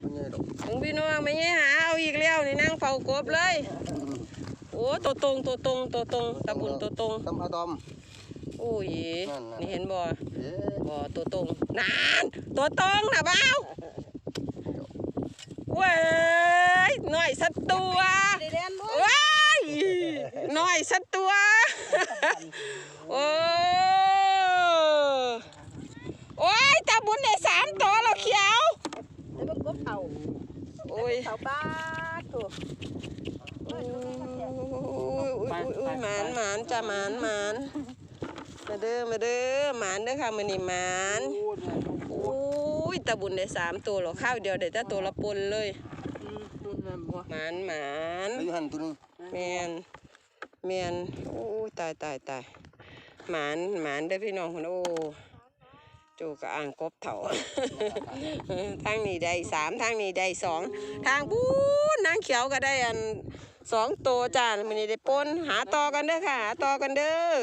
ไม่ใช่ดอกของพี่น้องไม่ใช่หาเอาอีกแล้วนี่นั่งเฝ้ากบเลย โอ้ตัวตรงตัวตรงตัวตรงตะบุญตัวตรงตำอาตอมโอ้ยนั่นน่ะนี่เห็นบ่เอ๊ะบ่ตัวตรงนานตัวตรงนะเบ้าเว้ยหน่อยสักตัวได้เล่นด้วยว้ายหน่อยสักตัว โอ้โอ้ยตาบุญได้สามตัวแล้วเขียว ได้ เบิ่งกบเต่าโอ้ยเต่าบ้าตัวโอ้ยโอ้ยโอ้ยโอ้ยหมานหมานจ้ะหมานหมานมาเด้อมาเด้อหมานเด้อค่ะมื้อนี้หมานโอ้ยตาบุญได้สามตัวหรอข้าวเดียวได้แต่ตัวละปนเลยอืมนู่นน่ะบ่หมานหมานแล้วอยู่หันตัวหนึงแมนแมนโอ้ยตายตายตายหมานหมานเด้อพี่น้องคนโอ้ จูกระอ่างกบเถาทางนี้ได้สามทางนี้ได้สองทางปูนนางเขียวก็ได้อันสองตัวจ้ามันนี้ได้ปนหาต่อกันเด้อค่ะหาต่อกันเด้อ